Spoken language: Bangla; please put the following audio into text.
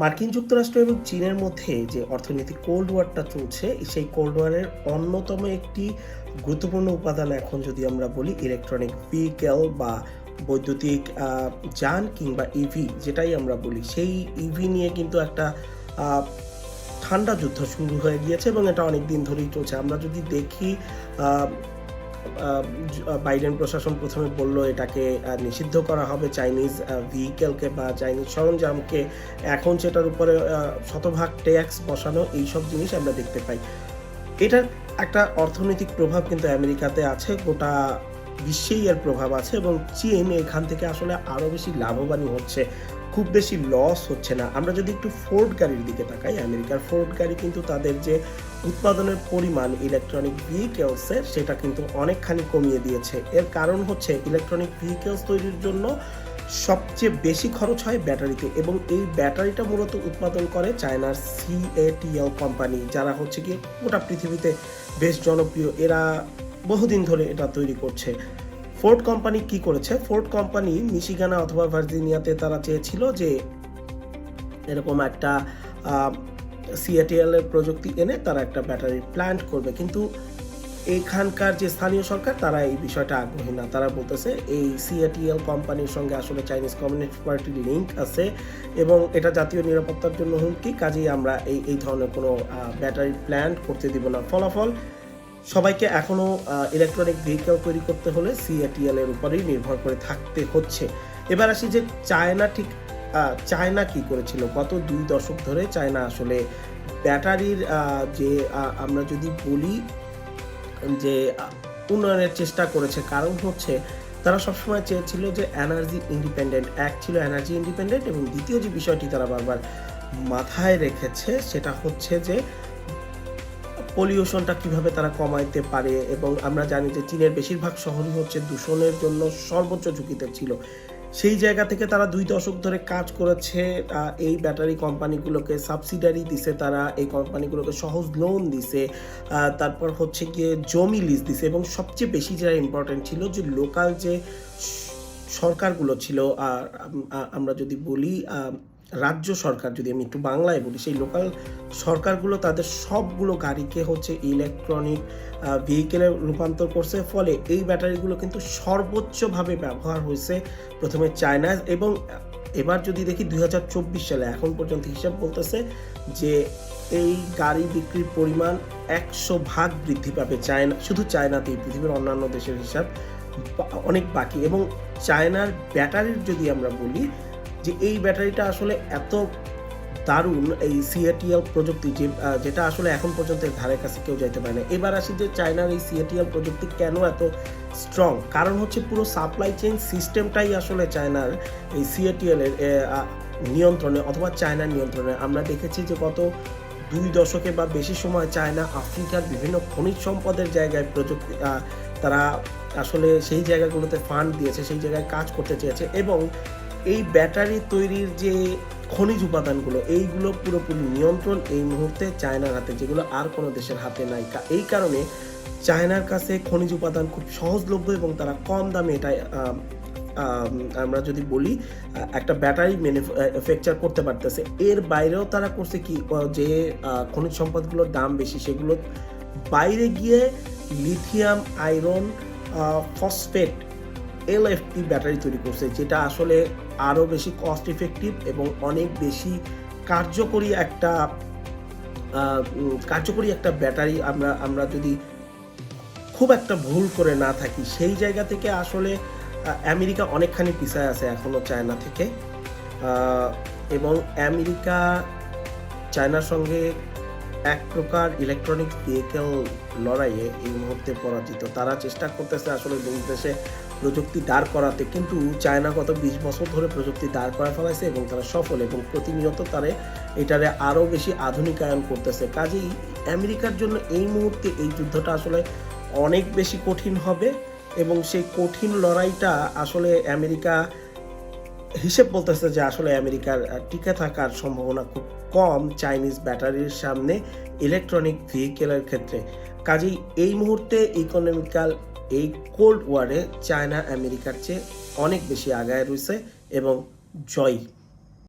মার্কিন যুক্তরাষ্ট্র এবং চীনের মধ্যে যে অর্থনৈতিক কোল্ড ওয়ারটা চলছে, সেই কোল্ড ওয়ারের অন্যতম একটি গুরুত্বপূর্ণ উপাদান এখন যদি আমরা বলি ইলেকট্রনিক ভেহিকেল বা বৈদ্যুতিক যান কিংবা ইভি যেটাই আমরা বলি, সেই ইভি নিয়ে কিন্তু একটা ঠান্ডা যুদ্ধ শুরু হয়ে গিয়েছে এবং এটা অনেক দিন ধরেই চলছে। আমরা যদি দেখি বাইডেন প্রশাসন প্রথমে বলল এটাকে নিষিদ্ধ করা হবে চাইনিজ ভেহিকেলকে বা চাইনিজ সরঞ্জামকে। এখন সেটার উপরে শতভাগ ট্যাক্স বসানো এইসব জিনিস আমরা দেখতে পাই। এটার একটা অর্থনৈতিক প্রভাব কিন্তু আমেরিকাতে আছে, গোটা বিশ্বেই এর প্রভাব আছে এবং চীন এখান থেকে আসলে আরও বেশি লাভবানই হচ্ছে। খুব বেশি লস হচ্ছে না। আমরা যদি একটু ফোর্ড গাড়ির দিকে তাকাই, আমেরিকার ফোর্ড গাড়ি কিন্তু তাদের যে উৎপাদনের পরিমাণ ইলেকট্রনিক ভেহিকেলসের সেটা কিন্তু অনেকখানি কমিয়ে দিয়েছে। এর কারণ হচ্ছে ইলেকট্রনিক ভেহিকেলস তৈরির জন্য সবচেয়ে বেশি খরচ হয় ব্যাটারিতে এবং এই ব্যাটারিটা মূলত উৎপাদন করে চায়নার সিএটিএল কোম্পানি যারা হচ্ছে কি গোটা পৃথিবীতে বেশ জনপ্রিয়। এরা বহুদিন ধরে এটা তৈরি করছে। ফোর্ড কোম্পানি কি করেছে? ফোর্ড কোম্পানি মিশিগানা অথবা ভার্জিনিয়াতে তারা চেয়েছিল যে এরকম একটা সিএটিএল এর প্রযুক্তি এনে তারা একটা ব্যাটারি প্ল্যান্ট করবে। কিন্তু এখানকার যে স্থানীয় সরকার, তারা এই বিষয়টা আগ্রহী না। তারা বলতেছে, এই সিএটিএল কোম্পানির সঙ্গে আসলে চাইনিজ কমিউনিস্ট পার্টির লিঙ্ক আছে এবং এটা জাতীয় নিরাপত্তার জন্য হুমকি। কাজেই আমরা এই এই ধরনের কোনো ব্যাটারি প্ল্যান্ট করতে দিব না। ফলাফল সবাইকে এখনও ইলেকট্রনিক ভেহিকেল তৈরি করতে হলে সিএটিএল এর উপরেই নির্ভর করে থাকতে হচ্ছে। এবার আসি যে চায়না ঠিক চায়না কি করেছিল? গত দুই দশক ধরে চায়না আসলে ব্যাটারির যে আমরা যদি বলি যে উন্নয়নের চেষ্টা করেছে, কারণ হচ্ছে তারা সবসময় চেয়েছিল যে এনার্জি ইন্ডিপেন্ডেন্ট এক ছিল এনার্জি ইন্ডিপেন্ডেন্ট এবং দ্বিতীয় যে বিষয়টি তারা বারবার মাথায় রেখেছে সেটা হচ্ছে যে পলিউশনটা কীভাবে তারা কমাইতে পারে এবং আমরা জানি যে চীনের বেশিরভাগ শহরই হচ্ছে দূষণের জন্য সর্বোচ্চ ঝুঁকিতে ছিল। সেই জায়গা থেকে তারা দুই দশক ধরে কাজ করেছে এই ব্যাটারি কোম্পানিগুলোকে সাবসিডারি দিছে তারা, এই কোম্পানিগুলোকে সহজ লোন দিছে তারপর হচ্ছে গিয়ে জমি লিজ দিছে এবং সবচেয়ে বেশি যেটা ইম্পর্টেন্ট ছিল যে লোকাল যে সরকারগুলো ছিল, আর আমরা যদি বলি রাজ্য সরকার, যদি আমি একটু বাংলায় বলি, সেই লোকাল সরকারগুলো তাদের সবগুলো গাড়িকে হচ্ছে ইলেকট্রনিক ভেহিকেলে রূপান্তর করছে। ফলে এই ব্যাটারিগুলো কিন্তু সর্বোচ্চভাবে ব্যবহার হয়েছে প্রথমে চায়নায় এবং এবার যদি দেখি দু হাজার চব্বিশ সালে, এখন পর্যন্ত হিসাব বলতেছে যে এই গাড়ি বিক্রির পরিমাণ একশো ভাগ বৃদ্ধি পাবে চায়না, শুধু চায়নাতেই, পৃথিবীর অন্যান্য দেশের হিসাব অনেক বাকি। এবং চায়নার ব্যাটারির যদি আমরা বলি যে এই ব্যাটারিটা আসলে এত দারুণ এই সিএটিএল প্রযুক্তি যে যেটা আসলে এখন পর্যন্ত ধারে কাছে কেউ যাইতে পারে না। এবার আসি যে চায়নার এই সিএটিএল প্রযুক্তি কেন এত স্ট্রং কারণ হচ্ছে পুরো সাপ্লাই চেইন সিস্টেমটাই আসলে চায়নার এই সিএটিএল এর নিয়ন্ত্রণে অথবা চায়নার নিয়ন্ত্রণে। আমরা দেখেছি যে গত দুই দশকে বা বেশি সময় চায়না আফ্রিকার বিভিন্ন খনিজ সম্পদের জায়গায় প্রযুক্তি তারা আসলে সেই জায়গাগুলোতে ফান্ড দিয়েছে, সেই জায়গায় কাজ করতে চেয়েছে এবং এই ব্যাটারি তৈরির যে খনিজ উপাদানগুলো এইগুলো পুরোপুরি নিয়ন্ত্রণ এই মুহূর্তে চায়নার হাতে যেগুলো আর কোনো দেশের হাতে নাই। এই কারণে চায়নার কাছে খনিজ উপাদান খুব সহজলভ্য এবং তারা কম দামে এটা আম, আম, আমরা যদি বলি একটা ব্যাটারি ম্যানুফ্যাকচার করতে পারতেছে। এর বাইরেও তারা করছে কি যে খনিজ সম্পদগুলোর দাম বেশি সেগুলো বাইরে গিয়ে lithium iron phosphate LFP battery তৈরি করছে, যেটা আসলে আরও বেশি কস্ট ইফেক্টিভ এবং অনেক বেশি কার্যকরী একটা কার্যকরী একটা ব্যাটারি আমরা আমরা যদি খুব একটা ভুল করে না থাকি। সেই জায়গা থেকে আসলে আমেরিকা অনেকখানি পিছায় আছে এখনও চায়না থেকে। এবং আমেরিকা, চায়নার সঙ্গে এক প্রকার ইলেকট্রনিক ভেহিকেল লড়াইয়ে এই মুহূর্তে পরাজিত। তারা চেষ্টা করতেছে আসলে দেশে প্রযুক্তি দাঁড় করাতে, কিন্তু চায়না গত বিশ বছর ধরে প্রযুক্তি দাঁড় করা ফেলাইছে এবং তারা সফল এবং প্রতিনিয়ত তারা এটারে আরও বেশি আধুনিকায়ন করতেছে। কাজেই আমেরিকার জন্য এই মুহূর্তে এই যুদ্ধটা আসলে অনেক বেশি কঠিন হবে এবং সেই কঠিন লড়াইটা আসলে আমেরিকা হিসেব বলতেছে যে আসলে আমেরিকার টিকে থাকার সম্ভাবনা খুব কম চাইনিজ ব্যাটারির সামনে ইলেকট্রনিক ভেহিকেলের ক্ষেত্রে। কাজেই এই মুহূর্তে ইকোনমিক্যাল এই কোল্ড ওয়ারে চায়না আমেরিকার চেয়ে অনেক বেশি আগায় রয়েছে এবং জয়ী।